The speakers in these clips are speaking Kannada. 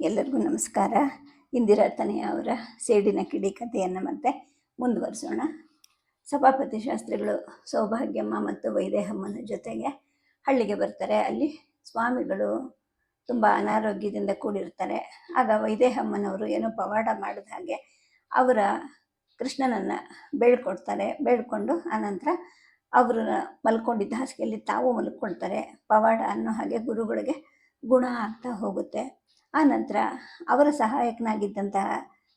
ಎಲ್ಲರಿಗೂ ನಮಸ್ಕಾರ. ಇಂದಿರಾ ತನೆಯ ಅವರ ಸೇಡಿನ ಕಿಡಿ ಕಥೆಯನ್ನು ಮತ್ತೆ ಮುಂದುವರಿಸೋಣ. ಸಭಾಪತಿ ಶಾಸ್ತ್ರಿಗಳು ಸೌಭಾಗ್ಯಮ್ಮ ಮತ್ತು ವೈದೇಹಮ್ಮನ ಜೊತೆಗೆ ಹಳ್ಳಿಗೆ ಬರ್ತಾರೆ. ಅಲ್ಲಿ ಸ್ವಾಮಿಗಳು ತುಂಬ ಅನಾರೋಗ್ಯದಿಂದ ಕೂಡಿರ್ತಾರೆ. ಆಗ ವೈದೇಹಮ್ಮನವರು ಏನೋ ಪವಾಡ ಮಾಡಿದ ಹಾಗೆ ಅವರ ಕೃಷ್ಣನನ್ನು ಬೇಳ್ಕೊಡ್ತಾರೆ ಬೇಡ್ಕೊಂಡು ಆನಂತರ ಅವರು ಮಲ್ಕೊಂಡಿದ್ದ ಹಾಸಿಗೆಯಲ್ಲಿ ತಾವು ಮಲ್ಕೊಳ್ತಾರೆ. ಪವಾಡ ಅನ್ನೋ ಹಾಗೆ ಗುರುಗಳಿಗೆ ಗುಣ ಆಗ್ತಾ ಹೋಗುತ್ತೆ. ಆ ನಂತರ ಅವರ ಸಹಾಯಕನಾಗಿದ್ದಂತಹ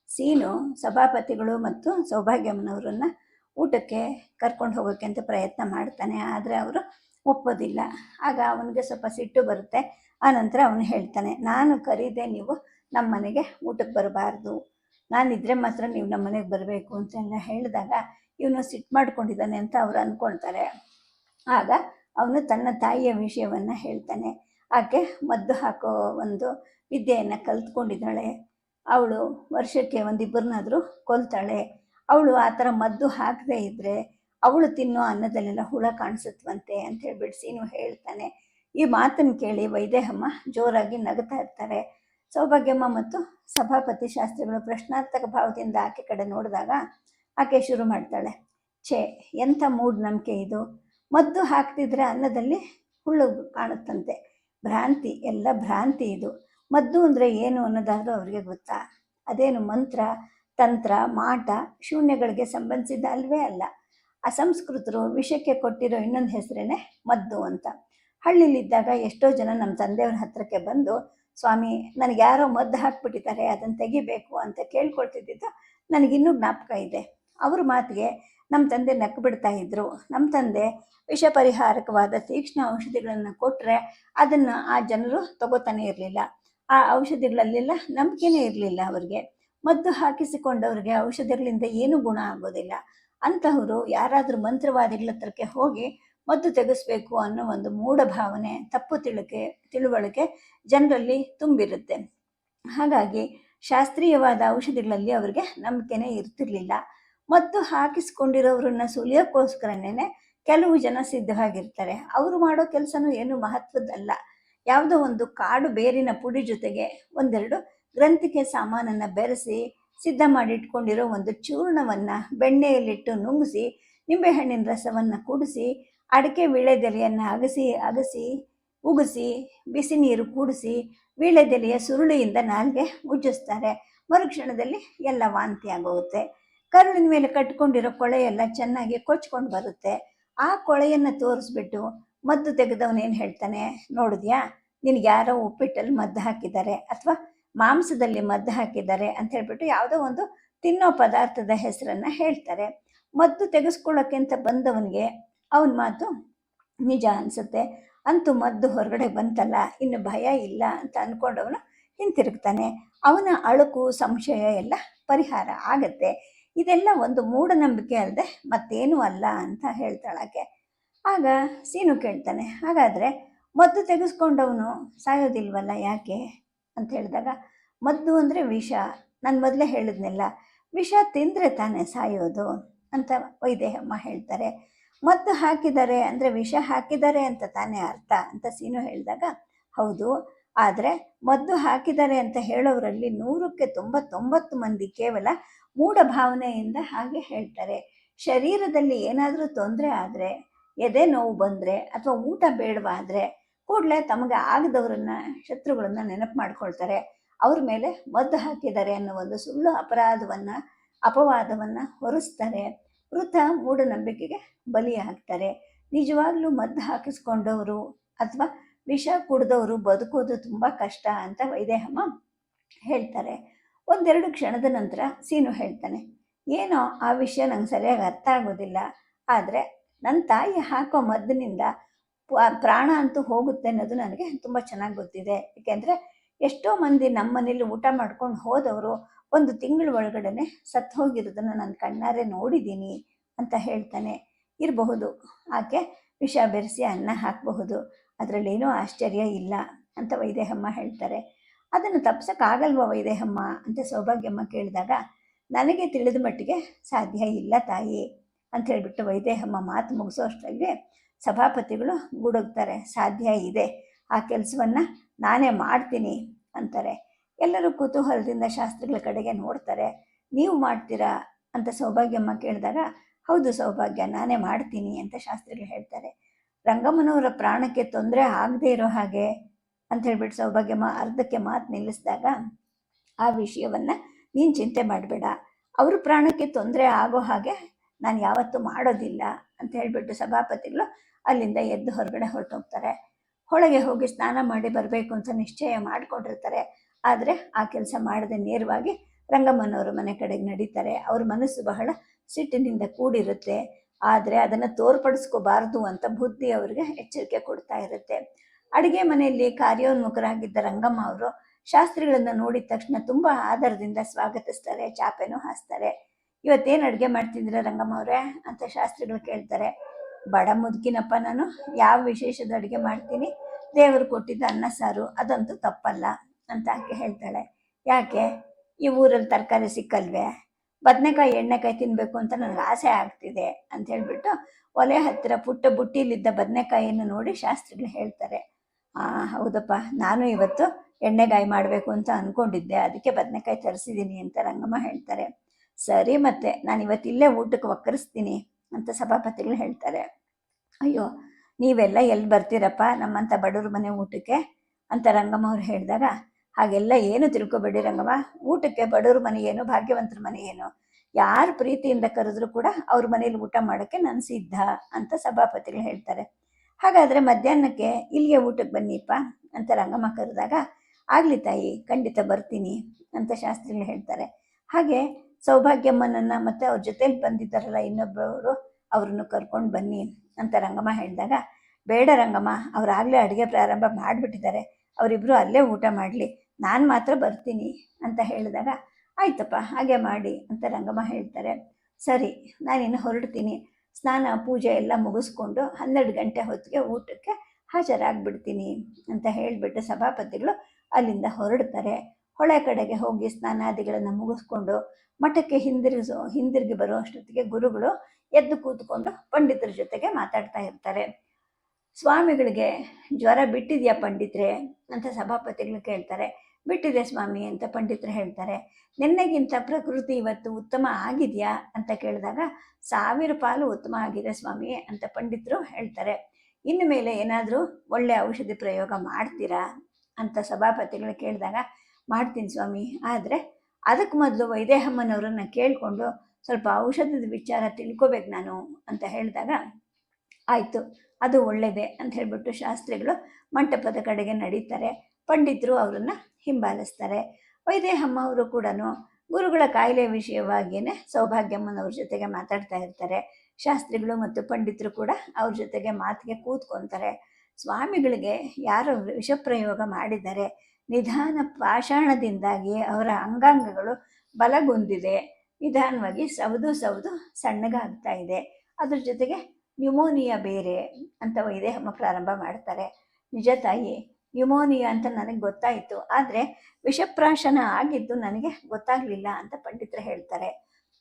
ಸೀನು ಸಭಾಪತಿಗಳು ಮತ್ತು ಸೌಭಾಗ್ಯಮ್ಮನವರನ್ನು ಊಟಕ್ಕೆ ಕರ್ಕೊಂಡು ಹೋಗೋಕ್ಕೆ ಅಂತ ಪ್ರಯತ್ನ ಮಾಡ್ತಾನೆ, ಆದರೆ ಅವರು ಒಪ್ಪೋದಿಲ್ಲ. ಆಗ ಅವನಿಗೆ ಸ್ವಲ್ಪ ಸಿಟ್ಟು ಬರುತ್ತೆ. ಆ ನಂತರ ಅವನು ಹೇಳ್ತಾನೆ, ನಾನು ಕರೀದೆ ನೀವು ನಮ್ಮ ಮನೆಗೆ ಊಟಕ್ಕೆ ಬರಬಾರ್ದು. ನಾನಿದ್ರೆ ಮಾತ್ರ ನೀವು ನಮ್ಮ ಮನೆಗೆ ಬರಬೇಕು ಅಂತೆಲ್ಲ ಹೇಳಿದಾಗ ಇವನು ಸಿಟ್ಟು ಮಾಡ್ಕೊಂಡಿದ್ದಾನೆ ಅಂತ ಅವ್ರು ಅಂದ್ಕೊಳ್ತಾರೆ ಆಗ ಅವನು ತನ್ನ ತಾಯಿಯ ವಿಷಯವನ್ನು ಹೇಳ್ತಾನೆ. ಆಕೆ ಮದ್ದು ಹಾಕೋ ಒಂದು ವಿದ್ಯೆಯನ್ನು ಕಲ್ತ್ಕೊಂಡಿದ್ದಾಳೆ. ಅವಳು ವರ್ಷಕ್ಕೆ ಒಂದಿಬ್ಬರನ್ನಾದರೂ ಕೊಲ್ತಾಳೆ. ಅವಳು ಆ ಥರ ಮದ್ದು ಹಾಕದೇ ಇದ್ದರೆ ಅವಳು ತಿನ್ನೋ ಅನ್ನದಲ್ಲೆಲ್ಲ ಹುಳ ಕಾಣಿಸುತ್ತವಂತೆ ಅಂತ ಹೇಳ್ಬಿಟ್ಟು ಸೀನು ಹೇಳ್ತಾನೆ. ಈ ಮಾತನ್ನು ಕೇಳಿ ವೈದೇಹಮ್ಮ ಜೋರಾಗಿ ನಗುತ್ತಾ ಇರ್ತಾರೆ. ಸೌಭಾಗ್ಯಮ್ಮ ಮತ್ತು ಸಭಾಪತಿ ಶಾಸ್ತ್ರಿಗಳು ಪ್ರಶ್ನಾರ್ಥಕ ಭಾವದಿಂದ ಆಕೆ ಕಡೆ ನೋಡಿದಾಗ ಆಕೆ ಶುರು ಮಾಡ್ತಾಳೆ. ಛೇ, ಎಂಥ ಮೂಢನಂಬಿಕೆ ಇದು. ಮದ್ದು ಹಾಕ್ತಿದ್ರೆ ಅನ್ನದಲ್ಲಿ ಹುಳು ಕಾಣುತ್ತಂತೆ. ಭ್ರಾಂತಿ, ಎಲ್ಲ ಭ್ರಾಂತಿ ಇದು. ಮದ್ದು ಅಂದರೆ ಏನು ಅನ್ನೋದಾದರೂ ಅವರಿಗೆ ಗೊತ್ತಾ? ಅದೇನು ಮಂತ್ರ, ತಂತ್ರ, ಮಾಟ ಶೂನ್ಯಗಳಿಗೆ ಸಂಬಂಧಿಸಿದ ಅಲ್ವೇ ಅಲ್ಲ. ಅಸಂಸ್ಕೃತರು ವಿಷಕ್ಕೆ ಕೊಟ್ಟಿರೋ ಇನ್ನೊಂದು ಹೆಸರೇನೆ ಮದ್ದು ಅಂತ. ಹಳ್ಳಿಲಿದ್ದಾಗ ಎಷ್ಟೋ ಜನ ನಮ್ಮ ತಂದೆಯವ್ರ ಹತ್ರಕ್ಕೆ ಬಂದು, ಸ್ವಾಮಿ ನನಗೆ ಯಾರೋ ಮದ್ದು ಹಾಕ್ಬಿಟ್ಟಿದ್ದಾರೆ ಅದನ್ನು ತೆಗಿಬೇಕು ಅಂತ ಕೇಳ್ಕೊಳ್ತಿದ್ದಿದ್ದು ನನಗಿನ್ನೂ ಜ್ಞಾಪಕ ಇದೆ. ಅವ್ರ ಮಾತಿಗೆ ನಮ್ಮ ತಂದೆ ನಕ್ಕು ಬಿಡ್ತಾ ಇದ್ರು. ನಮ್ಮ ತಂದೆ ವಿಷ ಪರಿಹಾರಕವಾದ ತೀಕ್ಷ್ಣ ಔಷಧಿಗಳನ್ನು ಕೊಟ್ಟರೆ ಅದನ್ನು ಆ ಜನರು ತಗೋತಾನೆ ಇರಲಿಲ್ಲ. ಆ ಔಷಧಿಗಳಲ್ಲೆಲ್ಲ ನಂಬಿಕೆನೇ ಇರಲಿಲ್ಲ ಅವರಿಗೆ. ಮದ್ದು ಹಾಕಿಸಿಕೊಂಡವ್ರಿಗೆ ಔಷಧಿಗಳಿಂದ ಏನೂ ಗುಣ ಆಗೋದಿಲ್ಲ. ಅಂತಹವರು ಯಾರಾದರೂ ಮಂತ್ರವಾದಿಗಳ ಹತ್ರಕ್ಕೆ ಹೋಗಿ ಮದ್ದು ತೆಗೆಸಬೇಕು ಅನ್ನೋ ಒಂದು ಮೂಢ ಭಾವನೆ ತಪ್ಪು ತಿಳುಕೆ, ತಿಳುವಳಿಕೆ ಜನರಲ್ಲಿ ತುಂಬಿರುತ್ತೆ. ಹಾಗಾಗಿ ಶಾಸ್ತ್ರೀಯವಾದ ಔಷಧಿಗಳಲ್ಲಿ ಅವರಿಗೆ ನಂಬಿಕೆನೇ ಇರ್ತಿರ್ಲಿಲ್ಲ. ಮದ್ದು ಹಾಕಿಸ್ಕೊಂಡಿರೋರನ್ನ ಸುಲಿಯೋಕ್ಕೋಸ್ಕರನೇ ಕೆಲವು ಜನ ಸಿದ್ಧವಾಗಿರ್ತಾರೆ. ಅವರು ಮಾಡೋ ಕೆಲಸನೂ ಏನು ಮಹತ್ವದ್ದಲ್ಲ. ಯಾವುದೋ ಒಂದು ಕಾಡು ಬೇರಿನ ಪುಡಿ ಜೊತೆಗೆ ಒಂದೆರಡು ಗ್ರಂಥಿಕೆ ಸಾಮಾನನ್ನು ಬೆರೆಸಿ ಸಿದ್ಧ ಮಾಡಿಟ್ಕೊಂಡಿರೋ ಒಂದು ಚೂರ್ಣವನ್ನು ಬೆಣ್ಣೆಯಲ್ಲಿಟ್ಟು ನುಂಗಿಸಿ, ನಿಂಬೆಹಣ್ಣಿನ ರಸವನ್ನು ಕುಡಿಸಿ, ಅಡಿಕೆ ವೀಳೆದೆಲೆಯನ್ನು ಅಗಸಿ ಅಗಸಿ, ಉಗಿಸಿ, ಬಿಸಿ ನೀರು ಕೂಡಿಸಿ ವೀಳೆದೆಲೆಯ ಸುರುಳಿಯಿಂದ ನಾಲ್ಗೆ ಉಜ್ಜಿಸ್ತಾರೆ ಮರುಕ್ಷಣದಲ್ಲಿ ಎಲ್ಲ ವಾಂತಿ ಆಗೋಗುತ್ತೆ. ಕರುಳಿನ ಮೇಲೆ ಕಟ್ಕೊಂಡಿರೋ ಕೊಳೆಯೆಲ್ಲ ಚೆನ್ನಾಗಿ ಕೊಚ್ಕೊಂಡು ಬರುತ್ತೆ. ಆ ಕೊಳೆಯನ್ನು ತೋರಿಸ್ಬಿಟ್ಟು ಮದ್ದು ತೆಗೆದವನೇನು ಹೇಳ್ತಾನೆ ನೋಡಿದ್ಯಾ? ನಿನಗೆ ಯಾರೋ ಉಪ್ಪಿಟ್ಟಲ್ಲಿ ಮದ್ದು ಹಾಕಿದ್ದಾರೆ ಅಥವಾ ಮಾಂಸದಲ್ಲಿ ಮದ್ದು ಹಾಕಿದ್ದಾರೆ ಅಂತ ಹೇಳ್ಬಿಟ್ಟು ಯಾವುದೋ ಒಂದು ತಿನ್ನೋ ಪದಾರ್ಥದ ಹೆಸರನ್ನು ಹೇಳ್ತಾರೆ. ಮದ್ದು ತೆಗೆಸ್ಕೊಳ್ಳೋಕ್ಕೆ ಅಂತ ಬಂದವನಿಗೆ ಅವನ ಮಾತು ನಿಜ ಅನಿಸುತ್ತೆ. ಅಂತೂ ಮದ್ದು ಹೊರಗಡೆ ಬಂತಲ್ಲ, ಇನ್ನು ಭಯ ಇಲ್ಲ ಅಂತ ಅಂದ್ಕೊಂಡವನು ಹಿಂತಿರುಗ್ತಾನೆ. ಅವನ ಅಳುಕು, ಸಂಶಯ ಎಲ್ಲ ಪರಿಹಾರ ಆಗತ್ತೆ. ಇದೆಲ್ಲ ಒಂದು ಮೂಢನಂಬಿಕೆ ಅಲ್ಲದೆ ಮತ್ತೇನೂ ಅಲ್ಲ ಅಂತ ಹೇಳ್ತಾಳಾಕೆ. ಆಗ ಸೀನು ಕೇಳ್ತಾನೆ. ಹಾಗಾದರೆ ಮದ್ದು ತೆಗೆಸ್ಕೊಂಡವನು ಸಾಯೋದಿಲ್ವಲ್ಲ ಯಾಕೆ ಅಂತ ಹೇಳಿದಾಗ, ಮದ್ದು ಅಂದರೆ ವಿಷ. ನಾನು ಮೊದಲೇ ಹೇಳಿದ್ನೆಲ್ಲ, ವಿಷ ತಿಂದರೆ ತಾನೇ ಸಾಯೋದು ಅಂತ ವೈದೇಹಮ್ಮ ಹೇಳ್ತಾರೆ. ಮದ್ದು ಹಾಕಿದ್ದಾರೆ ಅಂದರೆ ವಿಷ ಹಾಕಿದ್ದಾರೆ ಅಂತ ತಾನೇ ಅರ್ಥ ಅಂತ ಸೀನು ಹೇಳಿದಾಗ, ಹೌದು, ಆದರೆ ಮದ್ದು ಹಾಕಿದ್ದಾರೆ ಅಂತ ಹೇಳೋರಲ್ಲಿ ನೂರಕ್ಕೆ ತೊಂಬತ್ತೊಂಬತ್ತು ಮಂದಿ ಕೇವಲ ಮೂಢ ಭಾವನೆಯಿಂದ ಹಾಗೆ ಹೇಳ್ತಾರೆ. ಶರೀರದಲ್ಲಿ ಏನಾದರೂ ತೊಂದರೆ ಆದರೆ ಎದೆ ನೋವು ಬಂದರೆ ಅಥವಾ ಊಟ ಬೇಡವಾದರೆ ಕೂಡಲೇ ತಮಗೆ ಆಗದವರನ್ನ, ಶತ್ರುಗಳನ್ನ ನೆನಪು ಮಾಡ್ಕೊಳ್ತಾರೆ. ಅವ್ರ ಮೇಲೆ ಮದ್ದು ಹಾಕಿದ್ದಾರೆ ಅನ್ನೋ ಒಂದು ಸುಳ್ಳು ಅಪರಾಧವನ್ನು, ಅಪವಾದವನ್ನು ಹೊರಿಸ್ತಾರೆ. ವೃಥ ಮೂಢನಂಬಿಕೆಗೆ ಬಲಿಯಾಗ್ತಾರೆ ನಿಜವಾಗ್ಲೂ ಮದ್ದು ಹಾಕಿಸ್ಕೊಂಡವರು ಅಥವಾ ವಿಷ ಕುಡಿದವರು ಬದುಕೋದು ತುಂಬ ಕಷ್ಟ ಅಂತ ವೈದೇಹಮ್ಮ ಹೇಳ್ತಾರೆ. ಒಂದೆರಡು ಕ್ಷಣದ ನಂತರ ಸೀನು ಹೇಳ್ತಾನೆ. ಏನೋ ಆ ವಿಷಯ ನಂಗೆ ಸರಿಯಾಗಿ ಅರ್ಥ ಆಗೋದಿಲ್ಲ. ಆದರೆ ನನ್ನ ತಾಯಿ ಹಾಕೋ ಮದ್ದಿನಿಂದ ಪ್ರಾಣ ಅಂತೂ ಹೋಗುತ್ತೆ ಅನ್ನೋದು ನನಗೆ ತುಂಬ ಚೆನ್ನಾಗಿ ಗೊತ್ತಿದೆ. ಏಕೆಂದರೆ ಎಷ್ಟೋ ಮಂದಿ ನಮ್ಮ ಮನೇಲಿ ಊಟ ಮಾಡ್ಕೊಂಡು ಹೋದವರು ಒಂದು ತಿಂಗಳ ಒಳಗಡೆ ಸತ್ತು ಹೋಗಿರೋದನ್ನು ನಾನು ಕಣ್ಣಾರೆ ನೋಡಿದ್ದೀನಿ ಅಂತ ಹೇಳ್ತಾನೆ. ಇರಬಹುದು. ಆಕೆ ವಿಷ ಬೆರೆಸಿ ಅನ್ನ ಹಾಕಬಹುದು. ಅದರಲ್ಲೇನೂ ಆಶ್ಚರ್ಯ ಇಲ್ಲ ಅಂತ ವೈದೇಹಮ್ಮ ಹೇಳ್ತಾರೆ. ಅದನ್ನು ತಪ್ಸೋಕ್ಕಾಗಲ್ವ ವೈದೇಹಮ್ಮ ಅಂತ ಸೌಭಾಗ್ಯಮ್ಮ ಕೇಳಿದಾಗ, ನನಗೆ ತಿಳಿದ ಮಟ್ಟಿಗೆ ಸಾಧ್ಯ ಇಲ್ಲ ತಾಯಿ. ಅಂತ ಹೇಳಿಬಿಟ್ಟು ವೈದೇಹಮ್ಮ ಮಾತು ಮುಗಿಸೋ ಸಭಾಪತಿಗಳು ಗುಡುಗ್ತಾರೆ. ಸಾಧ್ಯ ಇದೆ. ಆ ಕೆಲಸವನ್ನು ನಾನೇ ಮಾಡ್ತೀನಿ ಅಂತಾರೆ. ಎಲ್ಲರೂ ಕುತೂಹಲದಿಂದ ಶಾಸ್ತ್ರಿಗಳ ಕಡೆಗೆ ನೋಡ್ತಾರೆ. ನೀವು ಮಾಡ್ತೀರಾ ಅಂತ ಸೌಭಾಗ್ಯಮ್ಮ ಕೇಳಿದಾಗ, ಹೌದು ಸೌಭಾಗ್ಯ, ನಾನೇ ಮಾಡ್ತೀನಿ ಅಂತ ಶಾಸ್ತ್ರಿಗಳು ಹೇಳ್ತಾರೆ. ರಂಗಮ್ಮನವರ ಪ್ರಾಣಕ್ಕೆ ತೊಂದರೆ ಆಗದೆ ಇರೋ ಹಾಗೆ ಅಂತ ಹೇಳ್ಬಿಟ್ಟು ಸೌಭಾಗ್ಯಮ್ಮ ಅರ್ಧಕ್ಕೆ ಮಾತು ನಿಲ್ಲಿಸಿದಾಗ, ಆ ವಿಷಯವನ್ನು ನೀನು ಚಿಂತೆ ಮಾಡಬೇಡ. ಅವ್ರ ಪ್ರಾಣಕ್ಕೆ ತೊಂದರೆ ಆಗೋ ಹಾಗೆ ನಾನು ಯಾವತ್ತೂ ಮಾಡೋದಿಲ್ಲ ಅಂತ ಹೇಳಿಬಿಟ್ಟು ಸಭಾಪತಿಗಳು ಅಲ್ಲಿಂದ ಎದ್ದು ಹೊರಗಡೆ ಹೊರಟೋಗ್ತಾರೆ. ಹೊಳಗೆ ಹೋಗಿ ಸ್ನಾನ ಮಾಡಿ ಬರಬೇಕು ಅಂತ ನಿಶ್ಚಯ ಮಾಡಿಕೊಂಡಿರ್ತಾರೆ. ಆದರೆ ಆ ಕೆಲಸ ಮಾಡದೆ ನೇರವಾಗಿ ರಂಗಮ್ಮನವರ ಮನೆ ಕಡೆಗೆ ನಡೀತಾರೆ. ಅವ್ರ ಮನಸ್ಸು ಬಹಳ ಸಿಟ್ಟಿನಿಂದ ಕೂಡಿರುತ್ತೆ. ಆದರೆ ಅದನ್ನು ತೋರ್ಪಡಿಸ್ಕೋಬಾರ್ದು ಅಂತ ಬುದ್ಧಿ ಅವರಿಗೆ ಎಚ್ಚರಿಕೆ ಕೊಡ್ತಾ ಇರುತ್ತೆ. ಅಡುಗೆ ಮನೆಯಲ್ಲಿ ಕಾರ್ಯೋನ್ಮುಖರಾಗಿದ್ದ ರಂಗಮ್ಮ ಅವರು ಶಾಸ್ತ್ರಿಗಳನ್ನು ನೋಡಿದ ತಕ್ಷಣ ತುಂಬ ಆದರದಿಂದ ಸ್ವಾಗತಿಸ್ತಾರೆ, ಚಾಪೆನೂ ಹಾಸ್ತಾರೆ. ಇವತ್ತೇನು ಅಡುಗೆ ಮಾಡ್ತಿದ್ದೀರ ರಂಗಮ್ಮ ಅವರೇ ಅಂತ ಶಾಸ್ತ್ರಿಗಳು ಕೇಳ್ತಾರೆ. ಬಡ ಮುದುಕಿನಪ್ಪ ನಾನು, ಯಾವ ವಿಶೇಷದ ಅಡುಗೆ ಮಾಡ್ತೀನಿ? ದೇವರು ಕೊಟ್ಟಿದ್ದ ಅನ್ನ ಸಾರು, ಅದಂತೂ ತಪ್ಪಲ್ಲ ಅಂತ ಆಕೆ ಹೇಳ್ತಾಳೆ. ಯಾಕೆ? ಈ ಊರಲ್ಲಿ ತರಕಾರಿ ಸಿಕ್ಕಲ್ವೇ? ಬದನೆಕಾಯಿ, ಎಣ್ಣೆಕಾಯಿ ತಿನ್ನಬೇಕು ಅಂತ ನನಗೆ ಆಸೆ ಆಗ್ತಿದೆ ಅಂತ ಹೇಳ್ಬಿಟ್ಟು ಒಲೆ ಹತ್ತಿರ ಪುಟ್ಟ ಬುಟ್ಟಿಲಿದ್ದ ಬದನೆಕಾಯಿಯನ್ನು ನೋಡಿ ಶಾಸ್ತ್ರಿಗಳು ಹೇಳ್ತಾರೆ. ಆ, ಹೌದಪ್ಪ, ನಾನು ಇವತ್ತು ಎಣ್ಣೆಗಾಯಿ ಮಾಡಬೇಕು ಅಂತ ಅಂದ್ಕೊಂಡಿದ್ದೆ ಅದಕ್ಕೆ ಬದನೆಕಾಯಿ ತರಿಸಿದ್ದೀನಿ ಅಂತ ರಂಗಮ್ಮ ಹೇಳ್ತಾರೆ. ಸರಿ ಮತ್ತೆ ನಾನು ಇವತ್ತಿಲ್ಲೇ ಊಟಕ್ಕೆ ಒಕ್ಕರಿಸ್ತೀನಿ ಅಂತ ಸಭಾಪತಿಗಳು ಹೇಳ್ತಾರೆ. ಅಯ್ಯೋ, ನೀವೆಲ್ಲ ಎಲ್ಲಿ ಬರ್ತೀರಪ್ಪ ನಮ್ಮಂಥ ಬಡವ್ರ ಮನೆ ಊಟಕ್ಕೆ? ಅಂತ ರಂಗಮ್ಮ ಅವ್ರು ಹೇಳಿದಾಗ, ಹಾಗೆಲ್ಲ ಏನು ತಿಳ್ಕೊಬೇಡಿ ರಂಗಮ್ಮ. ಊಟಕ್ಕೆ ಬಡವ್ರ ಮನೆ ಏನು, ಭಾಗ್ಯವಂತರ ಮನೆ ಏನು? ಯಾರು ಪ್ರೀತಿಯಿಂದ ಕರೆದ್ರೂ ಕೂಡ ಅವ್ರ ಮನೇಲಿ ಊಟ ಮಾಡೋಕ್ಕೆ ನಾನು ಸಿದ್ಧ ಅಂತ ಸಭಾಪತಿಗಳು ಹೇಳ್ತಾರೆ. ಹಾಗಾದರೆ ಮಧ್ಯಾಹ್ನಕ್ಕೆ ಇಲ್ಲಿಗೆ ಊಟಕ್ಕೆ ಬನ್ನಿಪ್ಪ ಅಂತ ರಂಗಮ್ಮ ಕರೆದಾಗ, ಆಗಲಿ ತಾಯಿ, ಖಂಡಿತ ಬರ್ತೀನಿ ಅಂತ ಶಾಸ್ತ್ರಿಗಳು ಹೇಳ್ತಾರೆ. ಹಾಗೆ ಸೌಭಾಗ್ಯಮ್ಮನನ್ನು ಮತ್ತು ಅವ್ರ ಜೊತೇಲಿ ಬಂದಿದ್ದಾರಲ್ಲ ಇನ್ನೊಬ್ಬರು ಅವ್ರನ್ನು ಕರ್ಕೊಂಡು ಬನ್ನಿ ಅಂತ ರಂಗಮ್ಮ ಹೇಳಿದಾಗ, ಬೇಡ ರಂಗಮ್ಮ, ಅವರಾಗಲೇ ಅಡುಗೆ ಪ್ರಾರಂಭ ಮಾಡಿಬಿಟ್ಟಿದ್ದಾರೆ ಅವರಿಬ್ಬರು ಅಲ್ಲೇ ಊಟ ಮಾಡಲಿ, ನಾನು ಮಾತ್ರ ಬರ್ತೀನಿ ಅಂತ ಹೇಳಿದಾಗ, ಆಯ್ತಪ್ಪ, ಹಾಗೆ ಮಾಡಿ ಅಂತ ರಂಗಮ್ಮ ಹೇಳ್ತಾರೆ. ಸರಿ, ನಾನಿನ್ನು ಹೊರಡ್ತೀನಿ, ಸ್ನಾನ, ಪೂಜೆ ಎಲ್ಲ ಮುಗಿಸ್ಕೊಂಡು ಹನ್ನೆರಡು ಗಂಟೆ ಹೊತ್ತಿಗೆ ಊಟಕ್ಕೆ ಹಾಜರಾಗ್ಬಿಡ್ತೀನಿ ಅಂತ ಹೇಳಿಬಿಟ್ಟು ಸಭಾಪತಿಗಳು ಅಲ್ಲಿಂದ ಹೊರಡ್ತಾರೆ. ಹೊಳೆ ಕಡೆಗೆ ಹೋಗಿ ಸ್ನಾನಾದಿಗಳನ್ನು ಮುಗಿಸ್ಕೊಂಡು ಮಠಕ್ಕೆ ಹಿಂದಿರುಗಿಸೋ, ಹಿಂದಿರುಗಿ ಬರೋ ಅಷ್ಟೊತ್ತಿಗೆ ಗುರುಗಳು ಎದ್ದು ಕೂತ್ಕೊಂಡು ಪಂಡಿತರ ಜೊತೆಗೆ ಮಾತಾಡ್ತಾ ಇರ್ತಾರೆ. ಸ್ವಾಮಿಗಳಿಗೆ ಜ್ವರ ಬಿಟ್ಟಿದೆಯಾ ಪಂಡಿತ್ರೆ? ಅಂತ ಸಭಾಪತಿಗಳು ಕೇಳ್ತಾರೆ. ಬಿಟ್ಟಿದೆ ಸ್ವಾಮಿ ಅಂತ ಪಂಡಿತರು ಹೇಳ್ತಾರೆ. ನಿನ್ನೆಗಿಂತ ಪ್ರಕೃತಿ ಇವತ್ತು ಉತ್ತಮ ಆಗಿದೆಯಾ? ಅಂತ ಕೇಳಿದಾಗ, ಸಾವಿರ ಪಾಲು ಉತ್ತಮ ಆಗಿದೆ ಸ್ವಾಮಿ ಅಂತ ಪಂಡಿತರು ಹೇಳ್ತಾರೆ. ಇನ್ನು ಮೇಲೆ ಏನಾದರೂ ಒಳ್ಳೆ ಔಷಧಿ ಪ್ರಯೋಗ ಮಾಡ್ತೀರಾ? ಅಂತ ಸಭಾಪತಿಗಳು ಕೇಳಿದಾಗ ಮಾಡ್ತೀನಿ ಸ್ವಾಮಿ. ಆದರೆ ಅದಕ್ಕೆ ಮೊದಲು ವೈದೇಹಮ್ಮನವರನ್ನು ಕೇಳಿಕೊಂಡು ಸ್ವಲ್ಪ ಔಷಧದ ವಿಚಾರ ತಿಳ್ಕೋಬೇಕು ನಾನು ಅಂತ ಹೇಳಿದಾಗ, ಆಯಿತು, ಅದು ಒಳ್ಳೆಯದೇ ಅಂತ ಹೇಳಿಬಿಟ್ಟು ಶಾಸ್ತ್ರಿಗಳು ಮಂಟಪದ ಕಡೆಗೆ ನಡೀತಾರೆ. ಪಂಡಿತರು ಅವರನ್ನು ಹಿಂಬಾಲಿಸ್ತಾರೆ. ವೈದೇಹಮ್ಮ ಅವರು ಕೂಡ ಗುರುಗಳ ಕಾಯಿಲೆ ವಿಷಯವಾಗಿಯೇ ಸೌಭಾಗ್ಯಮ್ಮನವ್ರ ಜೊತೆಗೆ ಮಾತಾಡ್ತಾ ಇರ್ತಾರೆ. ಶಾಸ್ತ್ರಿಗಳು ಮತ್ತು ಪಂಡಿತರು ಕೂಡ ಅವ್ರ ಜೊತೆಗೆ ಮಾತಿಗೆ ಕೂತ್ಕೊತಾರೆ. ಸ್ವಾಮಿಗಳಿಗೆ ಯಾರು ವಿಷಪ್ರಯೋಗ ಮಾಡಿದ್ದಾರೆ. ನಿಧಾನ ಪಾಷಾಣದಿಂದಾಗಿ ಅವರ ಅಂಗಾಂಗಗಳು ಬಲಗೊಂದಿದೆ ನಿಧಾನವಾಗಿ ಸವದು ಸವದು ಸಣ್ಣಗಾಗ್ತಾ ಇದೆ. ಅದ್ರ ಜೊತೆಗೆ ನ್ಯುಮೋನಿಯಾ ಬೇರೆ ಅಂತ ವೈದೇಹಮ್ಮ ಪ್ರಾರಂಭ ಮಾಡ್ತಾರೆ. ನಿಜ ತಾಯಿ, ನ್ಯುಮೋನಿಯಾ ಅಂತ ನನಗೆ ಗೊತ್ತಾಯಿತು, ಆದರೆ ವಿಷಪ್ರಾಶನ ಆಗಿದ್ದು ನನಗೆ ಗೊತ್ತಾಗಲಿಲ್ಲ ಅಂತ ಪಂಡಿತರು ಹೇಳ್ತಾರೆ.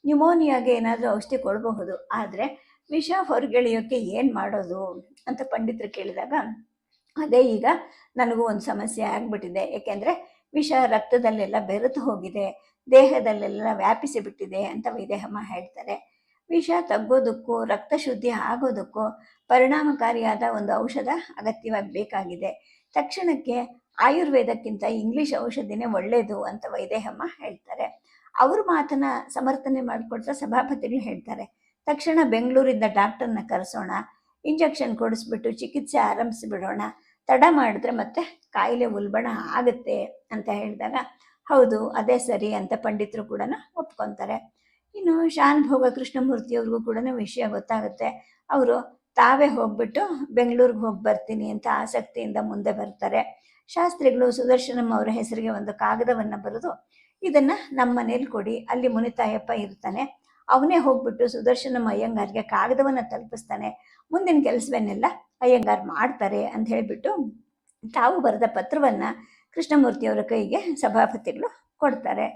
ನ್ಯುಮೋನಿಯಾಗೆ ಏನಾದರೂ ಔಷಧಿ ಕೊಡಬಹುದು, ಆದರೆ ವಿಷ ಹೊರಗೆಳೆಯೋಕ್ಕೆ ಏನು ಮಾಡೋದು ಅಂತ ಪಂಡಿತರು ಕೇಳಿದಾಗ ಅದೇ ಈಗ ನನಗೂ ಒಂದು ಸಮಸ್ಯೆ ಆಗ್ಬಿಟ್ಟಿದೆ. ಏಕೆಂದರೆ ವಿಷ ರಕ್ತದಲ್ಲೆಲ್ಲ ಬೆರೆತು ಹೋಗಿದೆ, ದೇಹದಲ್ಲೆಲ್ಲ ವ್ಯಾಪಿಸಿ ಬಿಟ್ಟಿದೆ ಅಂತ ವೈದೇಹಮ್ಮ ಹೇಳ್ತಾರೆ. ವಿಷ ತಗ್ಗೋದಕ್ಕೂ, ರಕ್ತ ಶುದ್ಧಿ ಆಗೋದಕ್ಕೂ ಪರಿಣಾಮಕಾರಿಯಾದ ಒಂದು ಔಷಧ ಅಗತ್ಯವಾಗಿ ಬೇಕಾಗಿದೆ. ತಕ್ಷಣಕ್ಕೆ ಆಯುರ್ವೇದಕ್ಕಿಂತ ಇಂಗ್ಲಿಷ್ ಔಷಧಿನೇ ಒಳ್ಳೆಯದು ಅಂತ ವೈದೇಹಮ್ಮ ಹೇಳ್ತಾರೆ. ಅವ್ರ ಮಾತನ್ನ ಸಮರ್ಥನೆ ಮಾಡಿಕೊಡ್ತಾ ಸಭಾಪತಿಗಳು ಹೇಳ್ತಾರೆ. ತಕ್ಷಣ ಬೆಂಗಳೂರಿಂದ ಡಾಕ್ಟರ್ನ ಕರೆಸೋಣ, ಇಂಜೆಕ್ಷನ್ ಕೊಡಿಸ್ಬಿಟ್ಟು ಚಿಕಿತ್ಸೆ ಆರಂಭಿಸಿಬಿಡೋಣ ತಡ ಮಾಡಿದ್ರೆ ಮತ್ತೆ ಕಾಯಿಲೆ ಉಲ್ಬಣ ಆಗುತ್ತೆ ಅಂತ ಹೇಳಿದಾಗ, ಹೌದು, ಅದೇ ಸರಿ ಅಂತ ಪಂಡಿತರು ಕೂಡ ಒಪ್ಕೊತಾರೆ. ಇನ್ನು ಶಾನ್ ಭೋಗ ಕೃಷ್ಣಮೂರ್ತಿಯವ್ರಿಗೂ ಕೂಡ ವಿಷಯ ಗೊತ್ತಾಗುತ್ತೆ. ಅವರು, ತಾವೇ ಹೋಗ್ಬಿಟ್ಟು ಬೆಂಗಳೂರಿಗೆ ಹೋಗಿ ಬರ್ತೀನಿ ಅಂತ ಆಸಕ್ತಿಯಿಂದ ಮುಂದೆ ಬರ್ತಾರೆ. ಶಾಸ್ತ್ರಿಗಳು ಸುದರ್ಶನಮ್ಮ ಅವರ ಹೆಸರಿಗೆ ಒಂದು ಕಾಗದವನ್ನು ಬರೆದು, ಇದನ್ನು ನಮ್ಮ ಮನೇಲಿ ಕೊಡಿ, ಅಲ್ಲಿ ಮುನಿತಾಯಪ್ಪ ಇರ್ತಾನೆ. ಅವನೇ ಹೋಗ್ಬಿಟ್ಟು ಸುದರ್ಶನಮ್ಮ ಅಯ್ಯಂಗಾರ್ಗೆ ಕಾಗದವನ್ನು ತಲುಪಿಸ್ತಾನೆ. ಮುಂದಿನ ಕೆಲಸವನ್ನೆಲ್ಲ ಅಯ್ಯಂಗಾರ್ ಮಾಡ್ತಾರೆ ಅಂತ ಹೇಳಿಬಿಟ್ಟು ತಾವು ಬರೆದ ಪತ್ರವನ್ನು ಕೃಷ್ಣಮೂರ್ತಿಯವರ ಕೈಗೆ ಸಭಾಪತಿಗಳು ಕೊಡ್ತಾರೆ.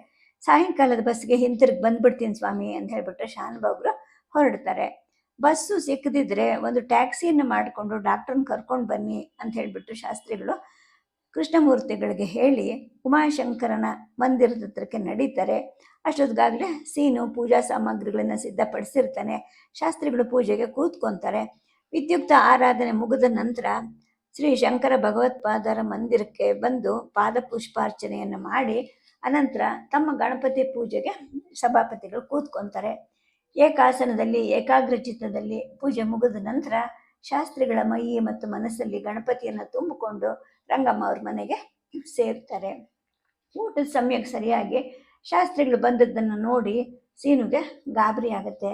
ಸಾಯಂಕಾಲದ ಬಸ್ಗೆ ಹಿಂತಿರುಗಿ ಬಂದ್ಬಿಡ್ತೀನಿ ಸ್ವಾಮಿ ಅಂತ ಹೇಳಿಬಿಟ್ಟು ಶಾನ್ಭಾಗ್ರು ಹೊರಡ್ತಾರೆ. ಬಸ್ಸು ಸಿಕ್ಕದಿದ್ರೆ ಒಂದು ಟ್ಯಾಕ್ಸಿಯನ್ನು ಮಾಡಿಕೊಂಡು ಡಾಕ್ಟ್ರನ್ನ ಕರ್ಕೊಂಡು ಬನ್ನಿ ಅಂತ ಹೇಳಿಬಿಟ್ಟು ಶಾಸ್ತ್ರಿಗಳು ಕೃಷ್ಣಮೂರ್ತಿಗಳಿಗೆ ಹೇಳಿ ಉಮಾಶಂಕರನ ಮಂದಿರದ ಹತ್ರಕ್ಕೆ ನಡೀತಾರೆ. ಅಷ್ಟೊತ್ತಿಗಾಗಲೇ ಸೀನು, ಪೂಜಾ ಸಾಮಗ್ರಿಗಳನ್ನು ಸಿದ್ಧಪಡಿಸಿರ್ತಾನೆ. ಶಾಸ್ತ್ರಿಗಳು ಪೂಜೆಗೆ ಕೂತ್ಕೊಂತಾರೆ. ವಿದ್ಯುಕ್ತ ಆರಾಧನೆ ಮುಗಿದ ನಂತರ ಶ್ರೀ ಶಂಕರ ಭಗವತ್ಪಾದರ ಮಂದಿರಕ್ಕೆ ಬಂದು ಪಾದ ಪುಷ್ಪಾರ್ಚನೆಯನ್ನು ಮಾಡಿ ಅನಂತರ ತಮ್ಮ ಗಣಪತಿ ಪೂಜೆಗೆ ಸಭಾಪತಿಗಳು ಕೂತ್ಕೊಂತಾರೆ. ಏಕಾಸನದಲ್ಲಿ ಏಕಾಗ್ರಚಿತ್ತದಲ್ಲಿ ಪೂಜೆ ಮುಗಿದ ನಂತರ ಶಾಸ್ತ್ರಿಗಳ ಮೈ ಮತ್ತು ಮನಸ್ಸಲ್ಲಿ ಗಣಪತಿಯನ್ನು ತುಂಬಿಕೊಂಡು ರಂಗಮ್ಮ ಅವ್ರ ಮನೆಗೆ ಸೇರ್ತಾರೆ. ಊಟದ ಸಮಯಕ್ಕೆ ಸರಿಯಾಗಿ ಶಾಸ್ತ್ರಿಗಳು ಬಂದದ್ದನ್ನು ನೋಡಿ ಸೀನುಗೆ ಗಾಬರಿ ಆಗುತ್ತೆ.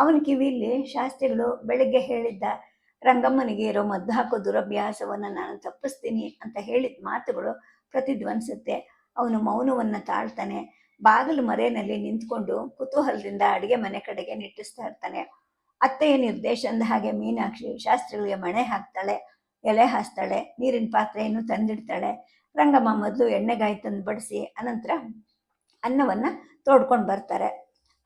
ಅವನ ಕಿವಿಯಲ್ಲಿ ಶಾಸ್ತ್ರಿಗಳು ಬೆಳಗ್ಗೆ ಹೇಳಿದ್ದ, ರಂಗಮ್ಮನಿಗೆ ಇರೋ ಮದ್ದು ಹಾಕೋ ದುರಭ್ಯಾಸವನ್ನು ನಾನು ತಪ್ಪಿಸ್ತೀನಿ ಅಂತ ಹೇಳಿದ ಮಾತುಗಳು ಪ್ರತಿಧ್ವನಿಸುತ್ತೆ. ಅವನು ಮೌನವನ್ನು ತಾಳ್ತಾನೆ. ಬಾಗಿಲು ಮರೆಯಲ್ಲಿ ನಿಂತ್ಕೊಂಡು ಕುತೂಹಲದಿಂದ ಅಡಿಗೆ ಮನೆ ಕಡೆಗೆ ನಿಟ್ಟಿಸ್ತಾ ಇರ್ತಾನೆ. ಅತ್ತೆಯ ನಿರ್ದೇಶನದ ಹಾಗೆ ಮೀನಾಕ್ಷಿ ಶಾಸ್ತ್ರಿಗಳಿಗೆ ಮಣೆ ಹಾಕ್ತಾಳೆ, ಎಲೆ ಹಾಸ್ತಾಳೆ, ನೀರಿನ ಪಾತ್ರೆಯನ್ನು ತಂದಿಡ್ತಾಳೆ. ರಂಗಮ್ಮ ಮೊದಲು ಎಣ್ಣೆಗಾಯಿ ತಂದು ಬಡಿಸಿ, ಅನಂತರ ಅನ್ನವನ್ನು ತೋಡ್ಕೊಂಡು ಬರ್ತಾರೆ.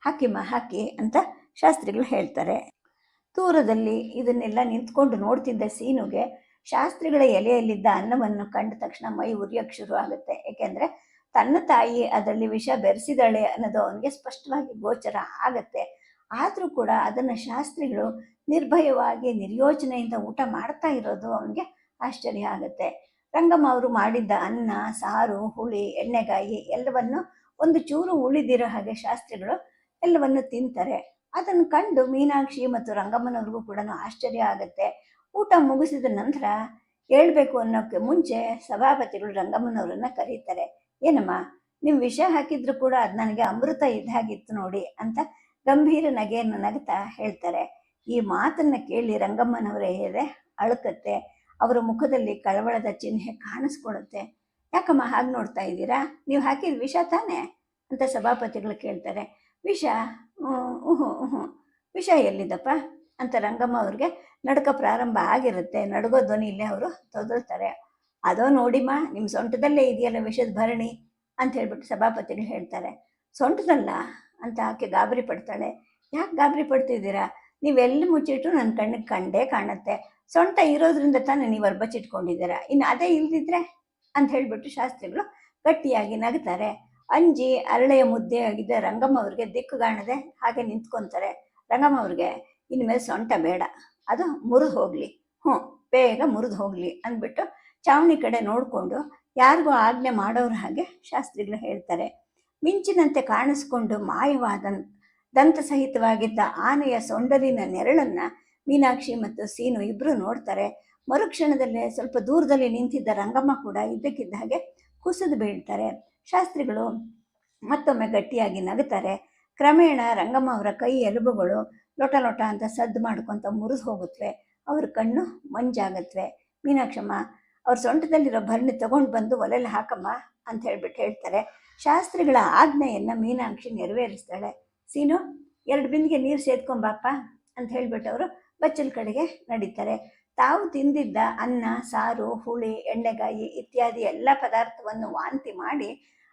ಹಾಕಿಮ್ಮ, ಹಾಕಿ ಅಂತ ಶಾಸ್ತ್ರಿಗಳು ಹೇಳ್ತಾರೆ, ದೂರದಲ್ಲಿ ಇದನ್ನೆಲ್ಲ ನಿಂತ್ಕೊಂಡು ನೋಡ್ತಿದ್ದ ಸೀನುಗೆ ಶಾಸ್ತ್ರಿಗಳ ಎಲೆಯಲ್ಲಿದ್ದ ಅನ್ನವನ್ನು ಕಂಡ ತಕ್ಷಣ ಮೈ ಉರಿಯೋಕ್ಕೆ ಶುರು ಆಗುತ್ತೆ. ಏಕೆಂದರೆ ತನ್ನ ತಾಯಿ ಅದರಲ್ಲಿ ವಿಷ ಬೆರೆಸಿದಾಳೆ ಅನ್ನೋದು ಅವನಿಗೆ ಸ್ಪಷ್ಟವಾಗಿ ಗೋಚರ ಆಗತ್ತೆ. ಆದರೂ ಕೂಡ ಅದನ್ನು ಶಾಸ್ತ್ರಿಗಳು ನಿರ್ಭಯವಾಗಿ, ನಿರ್ಯೋಚನೆಯಿಂದ ಊಟ ಮಾಡ್ತಾ ಇರೋದು ಅವನಿಗೆ ಆಶ್ಚರ್ಯ ಆಗುತ್ತೆ. ರಂಗಮ್ಮ ಅವರು ಮಾಡಿದ್ದ ಅನ್ನ, ಸಾರು, ಹುಳಿ, ಎಣ್ಣೆಗಾಯಿ ಎಲ್ಲವನ್ನು ಒಂದು ಚೂರು ಉಳಿದಿರೋ ಹಾಗೆ ಶಾಸ್ತ್ರಿಗಳು ಎಲ್ಲವನ್ನು ತಿಂತಾರೆ. ಅದನ್ನು ಕಂಡು ಮೀನಾಕ್ಷಿ ಮತ್ತು ರಂಗಮ್ಮನವ್ರಿಗೂ ಕೂಡ ಆಶ್ಚರ್ಯ ಆಗುತ್ತೆ. ಊಟ ಮುಗಿಸಿದ ನಂತರ ಹೇಳ್ಬೇಕು ಅನ್ನೋಕ್ಕೆ ಮುಂಚೆ ಸಭಾಪತಿಗಳು ರಂಗಮ್ಮನವರನ್ನ ಕರೀತಾರೆ. ಏನಮ್ಮ ನೀವು ವಿಷ ಹಾಕಿದ್ರು ಕೂಡ ಅದು ನನಗೆ ಅಮೃತ ಇದ್ದ ಹಾಗಿತ್ತು ನೋಡಿ ಅಂತ ಗಂಭೀರ ನಗೆಯನ್ನು ನಗ್ತಾ ಹೇಳ್ತಾರೆ. ಈ ಮಾತನ್ನ ಕೇಳಿ ರಂಗಮ್ಮನವರ ಎದೆ ಅಳುಕತ್ತೆ. ಅವರ ಮುಖದಲ್ಲಿ ಕಳವಳದ ಚಿಹ್ನೆ ಕಾಣಿಸ್ಕೊಳುತ್ತೆ. ಯಾಕಮ್ಮ ಹಾಗೆ ನೋಡ್ತಾ ಇದ್ದೀರಾ? ನೀವು ಹಾಕಿದ ವಿಷ ತಾನೇ? ಅಂತ ಸಭಾಪತಿಗಳು ಕೇಳ್ತಾರೆ. ವಿಷ ಹ್ಞೂ ವಿಷಯ ಎಲ್ಲಿದ್ದಪ್ಪ ಅಂತ ರಂಗಮ್ಮ ಅವ್ರಿಗೆ ನಡ್ಕ ಪ್ರಾರಂಭ ಆಗಿರುತ್ತೆ. ನಡುಗೋ ಧ್ವನಿಯಲ್ಲೇ ಅವರು ತೊದಲ್ತಾರೆ. ಅದೋ ನೋಡಿಮ್ಮ ನಿಮ್ಮ ಸೊಂಟದಲ್ಲೇ ಇದೆಯಲ್ಲ ವಿಷದ ಭರಣಿ ಅಂತ ಹೇಳ್ಬಿಟ್ಟು ಸಭಾಪತಿಗಳು ಹೇಳ್ತಾರೆ. ಸೊಂಟದಲ್ಲ ಅಂತ ಆಕೆ ಗಾಬರಿ ಪಡ್ತಾಳೆ. ಯಾಕೆ ಗಾಬರಿ ಪಡ್ತಿದ್ದೀರಾ? ನೀವೆಲ್ಲಿ ಮುಚ್ಚಿಟ್ಟು ನನ್ನ ಕಣ್ಣಿಗೆ ಕಂಡೇ ಕಾಣುತ್ತೆ. ಸೊಂಟ ಇರೋದ್ರಿಂದ ತಾನೇ ನೀವು ಅರ್ಬಚ್ಚಿಟ್ಕೊಂಡಿದ್ದೀರಾ ಬಚ್ಚಿಟ್ಕೊಂಡಿದ್ದೀರಾ ಇನ್ನು ಅದೇ ಇಲ್ದಿದ್ರೆ ಅಂತ ಹೇಳ್ಬಿಟ್ಟು ಶಾಸ್ತ್ರಿಗಳು ಗಟ್ಟಿಯಾಗಿ ನಗ್ತಾರೆ. ಅಂಜಿ ಅರಳೆಯ ಮುದ್ದೆ ಆಗಿದ್ದ ರಂಗಮ್ಮ ಅವ್ರಿಗೆ ದಿಕ್ಕು ಕಾಣದೆ ಹಾಗೆ ನಿಂತ್ಕೊಂತಾರೆ. ರಂಗಮ್ಮ ಅವ್ರಿಗೆ, ಇನ್ಮೇಲೆ ಸೊಂಟ ಬೇಡ. ಅದು ಮುರಿದು ಹೋಗಲಿ. ಹ್ಞೂ, ಬೇಗ ಮುರಿದು ಹೋಗಲಿ ಅಂದ್ಬಿಟ್ಟು ಚಾವಣಿ ಕಡೆ ನೋಡಿಕೊಂಡು ಯಾರಿಗೂ ಆಜ್ಞೆ ಮಾಡೋರ ಹಾಗೆ ಶಾಸ್ತ್ರಿಗಳು ಹೇಳ್ತಾರೆ. ಮಿಂಚಿನಂತೆ ಕಾಣಿಸ್ಕೊಂಡು ಮಾಯವಾದ ದಂತ ಸಹಿತವಾಗಿದ್ದ ಆನೆಯ ಸೊಂಡಲಿನ ನೆರಳನ್ನ ಮೀನಾಕ್ಷಿ ಮತ್ತು ಸೀನು ಇಬ್ಬರು ನೋಡ್ತಾರೆ. ಮರುಕ್ಷಣದಲ್ಲೇ ಸ್ವಲ್ಪ ದೂರದಲ್ಲಿ ನಿಂತಿದ್ದ ರಂಗಮ್ಮ ಕೂಡ ಇದ್ದಕ್ಕಿದ್ದ ಹಾಗೆ ಕುಸಿದು ಬೀಳ್ತಾರೆ. ಶಾಸ್ತ್ರಿಗಳು ಮತ್ತೊಮ್ಮೆ ಗಟ್ಟಿಯಾಗಿ ನಗುತ್ತಾರೆ. ಕ್ರಮೇಣ ರಂಗಮ್ಮ ಅವರ ಕೈ ಎಲುಬುಗಳು ಲೊಟ ಲೊಟ ಅಂತ ಸದ್ದು ಮಾಡ್ಕೊತ ಮುರಿದು ಹೋಗುತ್ತವೆ ಅವ್ರ ಕಣ್ಣು ಮಂಜಾಗತ್ವೆ. ಮೀನಾಕ್ಷಮ್ಮ, ಅವ್ರ ಸೊಂಟದಲ್ಲಿರೋ ಭರಣಿ ತಗೊಂಡು ಬಂದು ಒಲೆಯಲ್ಲಿ ಹಾಕಮ್ಮ ಅಂತ ಹೇಳ್ಬಿಟ್ಟು ಹೇಳ್ತಾರೆ. ಶಾಸ್ತ್ರಿಗಳ ಆಜ್ಞೆಯನ್ನು ಮೀನಾಕ್ಷಿ ನೆರವೇರಿಸ್ತಾಳೆ. ಸೀನು, ಎರಡು ಬಿಂದಿಗೆ ನೀರು ಸೇದ್ಕೊಂಬಾಪ ಅಂತ ಹೇಳ್ಬಿಟ್ಟು ಅವರು ಬಚ್ಚಲ ಕಡೆಗೆ ನಡೀತಾರೆ. ತಾವು ತಿಂದಿದ್ದ ಅನ್ನ, ಸಾರು, ಹುಳಿ, ಎಣ್ಣೆಗಾಯಿ ಇತ್ಯಾದಿ ಎಲ್ಲ ಪದಾರ್ಥವನ್ನು ವಾಂತಿ ಮಾಡಿ,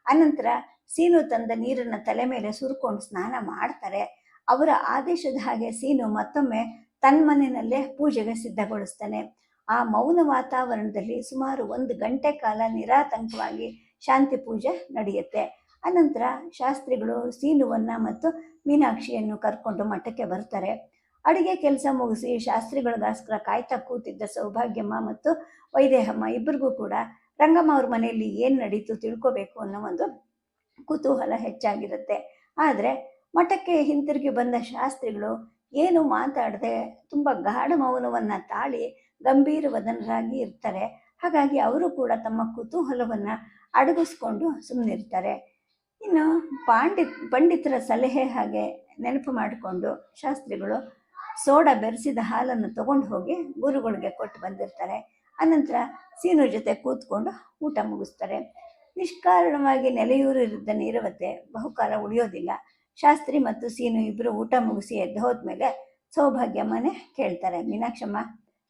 ಅನಂತರ ಸೀನು ತಂದ ನೀರನ್ನು ತಲೆ ಮೇಲೆ ಸುರ್ಕೊಂಡು ಸ್ನಾನ ಮಾಡ್ತಾರೆ. ಅವರ ಆದೇಶದ ಹಾಗೆ ಸೀನು ಮತ್ತೊಮ್ಮೆ ತನ್ನ ಮನೆಯಲ್ಲೇ ಪೂಜೆಗೆ ಸಿದ್ಧಗೊಳಿಸ್ತಾನೆ. ಆ ಮೌನ ವಾತಾವರಣದಲ್ಲಿ ಸುಮಾರು ಒಂದು ಗಂಟೆ ಕಾಲ ನಿರಾತಂಕವಾಗಿ ಶಾಂತಿ ಪೂಜೆ ನಡೆಯುತ್ತೆ. ಅನಂತರ ಶಾಸ್ತ್ರಿಗಳು ಸೀನುವನ್ನ ಮತ್ತು ಮೀನಾಕ್ಷಿಯನ್ನು ಕರ್ಕೊಂಡು ಮಠಕ್ಕೆ ಬರ್ತಾರೆ. ಅಡುಗೆ ಕೆಲಸ ಮುಗಿಸಿ ಶಾಸ್ತ್ರಿಗಳಿಗೋಸ್ಕರ ಕಾಯ್ತಾ ಕೂತಿದ್ದ ಸೌಭಾಗ್ಯಮ್ಮ ಮತ್ತು ವೈದೇಹಮ್ಮ ಇಬ್ಬರಿಗೂ ಕೂಡ ರಂಗಮ್ಮ ಅವ್ರ ಮನೆಯಲ್ಲಿ ಏನು ನಡೀತು ತಿಳ್ಕೋಬೇಕು ಅನ್ನೋ ಒಂದು ಕುತೂಹಲ ಹೆಚ್ಚಾಗಿರುತ್ತೆ. ಆದರೆ ಮಠಕ್ಕೆ ಹಿಂತಿರುಗಿ ಬಂದ ಶಾಸ್ತ್ರಿಗಳು ಏನು ಮಾತಾಡದೆ ತುಂಬ ಗಾಢ ಮೌನವನ್ನು ತಾಳಿ ಗಂಭೀರವದನರಾಗಿ ಇರ್ತಾರೆ. ಹಾಗಾಗಿ ಅವರು ಕೂಡ ತಮ್ಮ ಕುತೂಹಲವನ್ನು ಅಡಗಿಸ್ಕೊಂಡು ಸುಮ್ಮನಿರ್ತಾರೆ ಇನ್ನು ಪಾಂಡಿತ್, ಪಂಡಿತರ ಸಲಹೆ ಹಾಗೆ ನೆನಪು ಮಾಡಿಕೊಂಡು ಶಾಸ್ತ್ರಿಗಳು ಸೋಡಾ ಬೆರೆಸಿದ ಹಾಲನ್ನು ತಗೊಂಡು ಹೋಗಿ ಗುರುಗಳಿಗೆ ಕೊಟ್ಟು ಬಂದಿರ್ತಾರೆ. ಅನಂತರ ಸೀನು ಜೊತೆ ಕೂತ್ಕೊಂಡು ಊಟ ಮುಗಿಸ್ತಾರೆ. ನಿಷ್ಕಾರಣವಾಗಿ ನೆಲೆಯೂರಿದ್ದ ನೀರವತೆ ಬಹುಕಾಲ ಉಳಿಯೋದಿಲ್ಲ. ಶಾಸ್ತ್ರಿ ಮತ್ತು ಸೀನು ಇಬ್ಬರು ಊಟ ಮುಗಿಸಿ ಎದ್ದು ಹೋದ್ಮೇಲೆ ಸೌಭಾಗ್ಯಮ್ಮನೇ ಕೇಳ್ತಾರೆ. ಮೀನಾಕ್ಷಮ್ಮ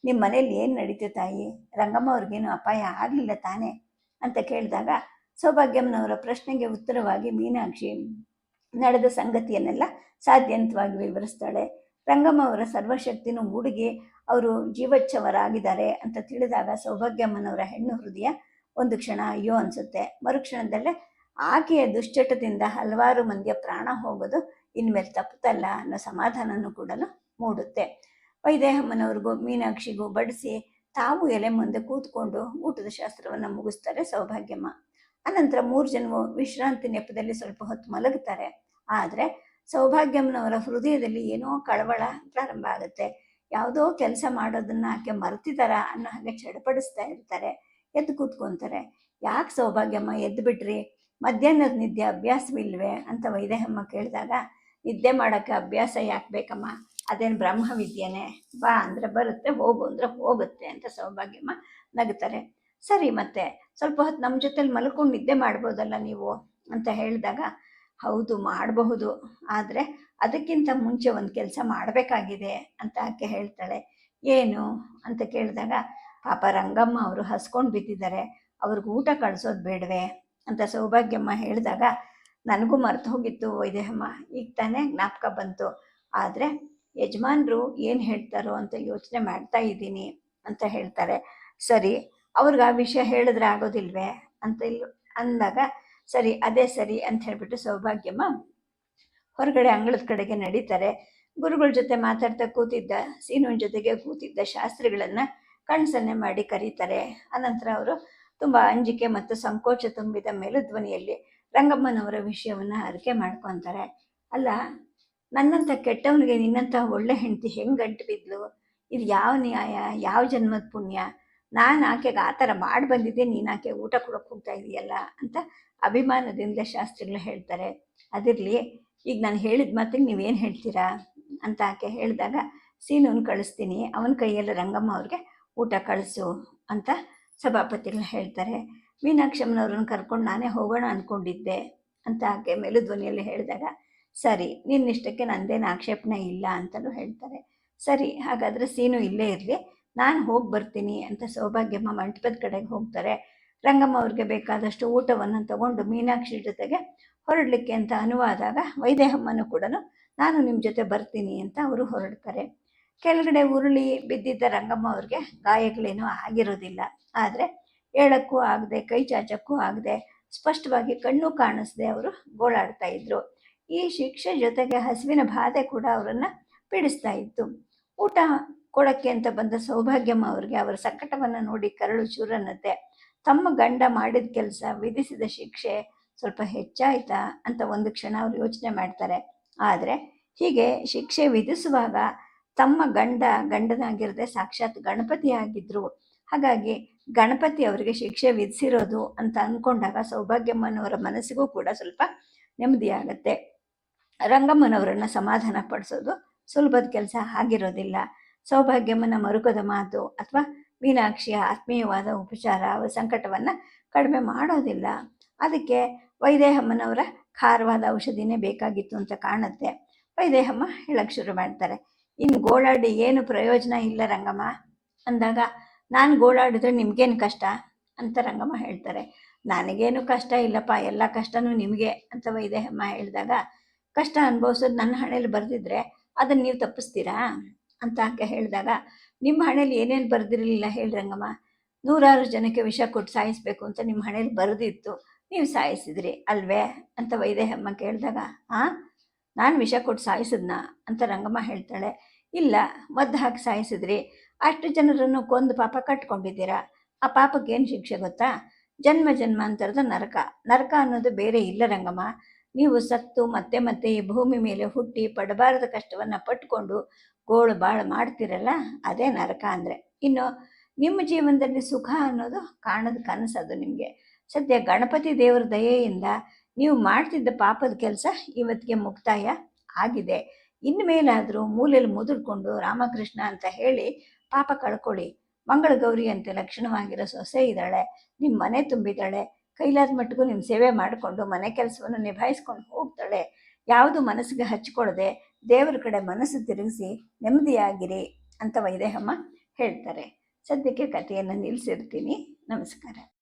ನಿಮ್ಮ ಮನೇಲಿ ಏನು ನಡೀತು ತಾಯಿ? ರಂಗಮ್ಮ ಅವ್ರಿಗೇನು ಅಪಾಯ ಆಗಲಿಲ್ಲ ತಾನೇ? ಅಂತ ಕೇಳಿದಾಗ ಸೌಭಾಗ್ಯಮ್ಮನವರ ಪ್ರಶ್ನೆಗೆ ಉತ್ತರವಾಗಿ, ಮೀನಾಕ್ಷಿ, ನಡೆದ ಸಂಗತಿಯನ್ನೆಲ್ಲ ಸಾಧ್ಯಂತವಾಗಿ ವಿವರಿಸ್ತಾಳೆ. ರಂಗಮ್ಮ ಅವರ ಸರ್ವಶಕ್ತಿನೂ ಹುಡುಗಿ ಅವರು ಜೀವಚ್ಛವರಾಗಿದ್ದಾರೆ ಅಂತ ತಿಳಿದಾಗ ಸೌಭಾಗ್ಯಮ್ಮನವರ ಹೆಣ್ಣು ಹೃದಯ ಒಂದು ಕ್ಷಣ ಅಯ್ಯೋ ಅನಿಸುತ್ತೆ. ಮರುಕ್ಷಣದಲ್ಲೇ ಆಕೆಯ ದುಶ್ಚಟದಿಂದ ಹಲವಾರು ಮಂದಿಯ ಪ್ರಾಣ ಹೋಗೋದು ಇನ್ಮೇಲೆ ತಪ್ಪುತ್ತಲ್ಲ ಅನ್ನೋ ಸಮಾಧಾನನೂ ಕೂಡ ಮೂಡುತ್ತೆ. ವೈದೇಹಮ್ಮನವ್ರಿಗೂ, ಮೀನಾಕ್ಷಿಗೂ ಬಡಿಸಿ ತಾವು ಎಲೆ ಮುಂದೆ ಕೂತ್ಕೊಂಡು ಊಟದ ಶಾಸ್ತ್ರವನ್ನು ಮುಗಿಸ್ತಾರೆ ಸೌಭಾಗ್ಯಮ್ಮ. ಅನಂತರ ಮೂರು ಜನವು ವಿಶ್ರಾಂತಿ ನೆಪದಲ್ಲಿ ಸ್ವಲ್ಪ ಹೊತ್ತು ಮಲಗುತ್ತಾರೆ ಆದರೆ ಸೌಭಾಗ್ಯಮ್ಮನವರ ಹೃದಯದಲ್ಲಿ ಏನೋ ಕಳವಳ ಪ್ರಾರಂಭ ಆಗುತ್ತೆ. ಯಾವುದೋ ಕೆಲಸ ಮಾಡೋದನ್ನ ಆಕೆ ಮರ್ತಿದಾರ ಅನ್ನೋ ಹಾಗೆ ಚಡಪಡಿಸ್ತಾ ಇರ್ತಾರೆ, ಎದ್ದು ಕೂತ್ಕೊಂತಾರೆ. ಯಾಕೆ ಸೌಭಾಗ್ಯಮ್ಮ ಎದ್ದು ಬಿಟ್ರಿ ಮಧ್ಯಾಹ್ನದ ನಿದ್ದೆ ಅಭ್ಯಾಸವಿಲ್ವೇ ಅಂತ ವೈದೇಹಮ್ಮ ಕೇಳಿದಾಗ, ನಿದ್ದೆ ಮಾಡೋಕ್ಕೆ ಅಭ್ಯಾಸ ಯಾಕೆ ಬೇಕಮ್ಮ? ಅದೇನು ಬ್ರಹ್ಮವಿದ್ಯೆನೇ? ಬಾ ಅಂದರೆ ಬರುತ್ತೆ, ಹೋಗು ಅಂದರೆ ಹೋಗುತ್ತೆ ಅಂತ ಸೌಭಾಗ್ಯಮ್ಮ ನಗುತ್ತಾರೆ ಸರಿ ಮತ್ತೆ, ಸ್ವಲ್ಪ ಹೊತ್ತು ನಮ್ಮ ಜೊತೆಲಿ ಮಲ್ಕೊಂಡು ನಿದ್ದೆ ಮಾಡ್ಬೋದಲ್ಲ ನೀವು? ಅಂತ ಹೇಳಿದಾಗ ಹೌದು ಮಾಡಬಹುದು, ಆದರೆ ಅದಕ್ಕಿಂತ ಮುಂಚೆ ಒಂದು ಕೆಲಸ ಮಾಡಬೇಕಾಗಿದೆ ಅಂತ ಆಕೆ ಹೇಳ್ತಾಳೆ. ಏನು? ಅಂತ ಕೇಳಿದಾಗ, ಪಾಪ ರಂಗಮ್ಮ ಅವರು ಹಸ್ಕೊಂಡು ಬಿದ್ದಿದ್ದಾರೆ, ಅವ್ರಿಗೆ ಊಟ ಕಳಿಸೋದು ಬೇಡವೆ ಅಂತ ಸೌಭಾಗ್ಯಮ್ಮ ಹೇಳಿದಾಗ, ನನಗೂ ಮರ್ತು ಹೋಗಿತ್ತು ವೈದೇಹಮ್ಮ, ಈಗ ತಾನೇ ಜ್ಞಾಪಕ ಬಂತು. ಆದರೆ ಯಜಮಾನ್ರು ಏನು ಹೇಳ್ತಾರೋ ಅಂತ ಯೋಚನೆ ಮಾಡ್ತಾ ಇದ್ದೀನಿ ಅಂತ ಹೇಳ್ತಾರೆ. ಸರಿ, ಅವ್ರಿಗೆ ಆ ವಿಷಯ ಹೇಳಿದ್ರೆ ಆಗೋದಿಲ್ವೇ? ಅಂತ ಅಂದಾಗ ಸರಿ, ಅದೇ ಸರಿ ಅಂತ ಹೇಳ್ಬಿಟ್ಟು ಸೌಭಾಗ್ಯಮ್ಮ ಹೊರಗಡೆ ಅಂಗಳದ ಕಡೆಗೆ ನಡೀತಾರೆ. ಗುರುಗಳ ಜೊತೆ ಮಾತಾಡ್ತಾ ಕೂತಿದ್ದ, ಸೀನುವಿನ ಜೊತೆಗೆ ಕೂತಿದ್ದ ಶಾಸ್ತ್ರಿಗಳನ್ನು ಕಣ್ಸನ್ನೆ ಮಾಡಿ ಕರೀತಾರೆ. ಅನಂತರ ಅವರು ತುಂಬ ಅಂಜಿಕೆ ಮತ್ತು ಸಂಕೋಚ ತುಂಬಿದ ಮೇಲುಧ್ವನಿಯಲ್ಲಿ ರಂಗಮ್ಮನವರ ವಿಷಯವನ್ನು ಅರಿಕೆ ಮಾಡ್ಕೊತಾರೆ. ಅಲ್ಲ, ನನ್ನಂಥ ಕೆಟ್ಟವನಿಗೆ ನಿನ್ನಂಥ ಒಳ್ಳೆ ಹೆಂಡತಿ ಹೆಂಗೆ ಗಂಟು ಬಿದ್ಲು? ಇದು ಯಾವ ನ್ಯಾಯ? ಯಾವ ಜನ್ಮದ ಪುಣ್ಯ? ನಾನು ಆಕೆಗೆ ಆ ಥರ ಮಾಡಿ ಬಂದಿದ್ದೆ, ನೀನು ಆಕೆ ಊಟ ಕೊಡೋಕೆ ಹೋಗ್ತಾ ಇದೆಯಲ್ಲ ಅಂತ ಅಭಿಮಾನದಿಂದ ಶಾಸ್ತ್ರಿಗಳು ಹೇಳ್ತಾರೆ. ಅದಿರಲಿ, ಈಗ ನಾನು ಹೇಳಿದ ಮಾತಿಗೆ ನೀವೇನು ಹೇಳ್ತೀರಾ ಅಂತ ಆಕೆ ಹೇಳಿದಾಗ ಸೀನೂನ್ ಕಳಿಸ್ತೀನಿ, ಅವನ ಕೈಯಲ್ಲಿ ರಂಗಮ್ಮ ಅವ್ರಿಗೆ ಊಟ ಕಳಿಸು ಅಂತ ಸಭಾಪತಿಗಳು ಹೇಳ್ತಾರೆ. ಮೀನಾಕ್ಷಮ್ಮನವ್ರನ್ನ ಕರ್ಕೊಂಡು ನಾನೇ ಹೋಗೋಣ ಅಂದ್ಕೊಂಡಿದ್ದೆ ಅಂತ ಆಕೆ ಮೇಲು ಧ್ವನಿಯಲ್ಲಿ ಹೇಳಿದಾಗ, ಸರಿ, ನಿನ್ನಿಷ್ಟಕ್ಕೆ ನಂದೇನು ಆಕ್ಷೇಪಣೆ ಇಲ್ಲ ಅಂತಲೂ ಹೇಳ್ತಾರೆ. ಸರಿ, ಹಾಗಾದರೆ ಸೀನು ಇಲ್ಲೇ ಇರಲಿ ನಾನು ಹೋಗಿ ಬರ್ತೀನಿ ಅಂತ ಸೌಭಾಗ್ಯಮ್ಮ ಮಂಟಪದ ಕಡೆಗೆ ಹೋಗ್ತಾರೆ. ರಂಗಮ್ಮ ಅವ್ರಿಗೆ ಬೇಕಾದಷ್ಟು ಊಟವನ್ನು ತಗೊಂಡು ಮೀನಾಕ್ಷಿ ಜೊತೆಗೆ ಹೊರಡಲಿಕ್ಕೆ ಅಂತ ಅನುವಾದಾಗ ವೈದೇಹಮ್ಮನೂ ಕೂಡ ನಾನು ನಿಮ್ಮ ಜೊತೆ ಬರ್ತೀನಿ ಅಂತ ಅವರು ಹೊರಡ್ತಾರೆ. ಕೆಳಗಡೆ ಉರುಳಿ ಬಿದ್ದಿದ್ದ ರಂಗಮ್ಮ ಅವ್ರಿಗೆ ಗಾಯಗಳೇನೂ ಆಗಿರೋದಿಲ್ಲ. ಆದರೆ ಹೇಳಕ್ಕೂ ಆಗದೆ, ಕೈ ಚಾಚಕ್ಕೂ ಆಗದೆ, ಸ್ಪಷ್ಟವಾಗಿ ಕಣ್ಣು ಕಾಣಿಸದೆ ಅವರು ಗೋಳಾಡ್ತಾ ಇದ್ರು. ಈ ಶಿಕ್ಷೆ ಜೊತೆಗೆ ಹಸುವಿನ ಬಾಧೆ ಕೂಡ ಅವರನ್ನು ಪೀಡಿಸ್ತಾ ಇತ್ತು. ಊಟ ಕೊಡಕ್ಕೆ ಅಂತ ಬಂದ ಸೌಭಾಗ್ಯಮ್ಮ ಅವ್ರಿಗೆ, ಅವರ ಸಂಕಟವನ್ನು ನೋಡಿ ಕರಳು ಚೂರನ್ನತ್ತೆ ತಮ್ಮ ಗಂಡ ಮಾಡಿದ ಕೆಲಸ ವಿಧಿಸಿದ ಶಿಕ್ಷೆ ಸ್ವಲ್ಪ ಹೆಚ್ಚಾಯ್ತಾ ಅಂತ ಒಂದು ಕ್ಷಣ ಅವರು ಯೋಚನೆ ಮಾಡ್ತಾರೆ. ಆದರೆ ಹೀಗೆ ಶಿಕ್ಷೆ ವಿಧಿಸುವಾಗ ತಮ್ಮ ಗಂಡ ಗಂಡನಾಗಿರದೆ ಸಾಕ್ಷಾತ್ ಗಣಪತಿ ಆಗಿದ್ರು. ಹಾಗಾಗಿ ಗಣಪತಿ ಅವರಿಗೆ ಶಿಕ್ಷೆ ವಿಧಿಸಿರೋದು ಅಂತ ಅಂದ್ಕೊಂಡಾಗ ಸೌಭಾಗ್ಯಮ್ಮನವರ ಮನಸ್ಸಿಗೂ ಕೂಡ ಸ್ವಲ್ಪ ನೆಮ್ಮದಿಯಾಗತ್ತೆ ರಂಗಮ್ಮನವರನ್ನು ಸಮಾಧಾನ ಪಡಿಸೋದು ಸುಲಭದ ಕೆಲಸ ಆಗಿರೋದಿಲ್ಲ. ಸೌಭಾಗ್ಯಮ್ಮನ ಮರುಕದ ಮಾತು ಅಥವಾ ಮೀನಾಕ್ಷಿಯ ಆತ್ಮೀಯವಾದ ಉಪಚಾರ ಅವರ ಸಂಕಟವನ್ನು ಕಡಿಮೆ ಮಾಡೋದಿಲ್ಲ. ಅದಕ್ಕೆ ವೈದೇಹಮ್ಮನವರ ಖಾರವಾದ ಔಷಧಿನೇ ಬೇಕಾಗಿತ್ತು ಅಂತ ಕಾಣುತ್ತೆ. ವೈದೇಹಮ್ಮ ಹೇಳಕ್ಕೆ ಶುರು ಮಾಡ್ತಾರೆ. ಇನ್ನು ಗೋಳಾಡಿ ಏನು ಪ್ರಯೋಜನ ಇಲ್ಲ ರಂಗಮ್ಮ. ಅಂದಾಗ, ನಾನು ಗೋಳಾಡಿದ್ರೆ ನಿಮ್ಗೇನು ಕಷ್ಟ? ಅಂತ ರಂಗಮ್ಮ ಹೇಳ್ತಾರೆ. ನನಗೇನು ಕಷ್ಟ ಇಲ್ಲಪ್ಪ, ಎಲ್ಲ ಕಷ್ಟನೂ ನಿಮಗೆ ಅಂತ ವೈದೇಹಮ್ಮ ಹೇಳಿದಾಗ, ಕಷ್ಟ ಅನುಭವಿಸೋದು ನನ್ನ ಹಣೆಯಲ್ಲಿ ಬರೆದಿದ್ರೆ ಅದನ್ನು ನೀವು ತಪ್ಪಿಸ್ತೀರಾ? ಅಂತ ಅಂಕ ಹೇಳಿದಾಗ, ನಿಮ್ಮ ಹಣೆಯಲ್ಲಿ ಏನೇನು ಬರೆದಿರಲಿಲ್ಲ ಹೇಳ್ರಂಗಮ್ಮ ನೂರಾರು ಜನಕ್ಕೆ ವಿಷ ಕೊಟ್ಟು ಸಾಯಿಸಬೇಕು ಅಂತ ನಿಮ್ಮ ಹಣೆಯಲ್ಲಿ ಬರೆದಿತ್ತು. ನೀವು ಸಾಯಿಸಿದ್ರಿ ಅಲ್ವೇ? ಅಂತ ವೈದೇಹಮ್ಮ ಕೇಳಿದಾಗ, ಆ? ನಾನು ವಿಷ ಕೊಟ್ಟು ಸಾಯಿಸಿದ್ನಾ? ಅಂತ ರಂಗಮ್ಮ ಹೇಳ್ತಾಳೆ, ಇಲ್ಲ ಮದ್ದು ಹಾಕಿ ಸಾಯಿಸಿದ್ರಿ. ಅಷ್ಟು ಜನರನ್ನು ಕೊಂದು ಪಾಪ ಕಟ್ಕೊಂಡಿದ್ದೀರಾ? ಆ ಪಾಪಕ್ಕೆ ಏನು ಶಿಕ್ಷೆ ಗೊತ್ತಾ? ಜನ್ಮ ಜನ್ಮಾಂತರದ ನರಕ. ನರಕ ಅನ್ನೋದು ಬೇರೆ ಇಲ್ಲ ರಂಗಮ್ಮ. ನೀವು ಸತ್ತು ಮತ್ತೆ ಮತ್ತೆ ಈ ಭೂಮಿ ಮೇಲೆ ಹುಟ್ಟಿ ಪಡಬಾರದ ಕಷ್ಟವನ್ನು ಪಟ್ಕೊಂಡು ಗೋಳು ಬಾಳು ಮಾಡ್ತಿರಲ್ಲ, ಅದೇ ನರಕ ಅಂದರೆ. ಇನ್ನು ನಿಮ್ಮ ಜೀವನದಲ್ಲಿ ಸುಖ ಅನ್ನೋದು ಕಾಣದ ಕನಸದು ನಿಮಗೆ. ಸದ್ಯ ಗಣಪತಿ ದೇವರ ದಯೆಯಿಂದ ನೀವು ಮಾಡ್ತಿದ್ದ ಪಾಪದ ಕೆಲಸ ಇವತ್ತಿಗೆ ಮುಕ್ತಾಯ ಆಗಿದೆ. ಇನ್ಮೇಲಾದರೂ ಮೂಲೆಯಲ್ಲಿ ಮುದುರ್ಕೊಂಡು ರಾಮಕೃಷ್ಣ ಅಂತ ಹೇಳಿ ಪಾಪ ಕಳ್ಕೊಳ್ಳಿ. ಮಂಗಳ ಗೌರಿ ಅಂತ ಲಕ್ಷಣವಾಗಿರೋ ಸೊಸೆ ಇದ್ದಾಳೆ. ನಿಮ್ಮ ಮನೆ ತುಂಬಿದ್ದಾಳೆ. ಕೈಲಾದ ಮಟ್ಟಿಗೂ ನಿಮ್ಮ ಸೇವೆ ಮಾಡಿಕೊಂಡು ಮನೆ ಕೆಲಸವನ್ನು ನಿಭಾಯಿಸ್ಕೊಂಡು ಹೋಗ್ತಾಳೆ. ಯಾವುದು ಮನಸ್ಸಿಗೆ ಹಚ್ಕೊಳ್ಳದೆ ದೇವರ ಕಡೆ ಮನಸ್ಸು ತಿರುಗಿಸಿ ನೆಮ್ಮದಿಯಾಗಿರಿ ಅಂತ ವೈದೇಹಮ್ಮ ಹೇಳ್ತಾರೆ. ಸದ್ಯಕ್ಕೆ ಕಥೆಯನ್ನು ನಿಲ್ಲಿಸಿರ್ತೀನಿ ನಮಸ್ಕಾರ.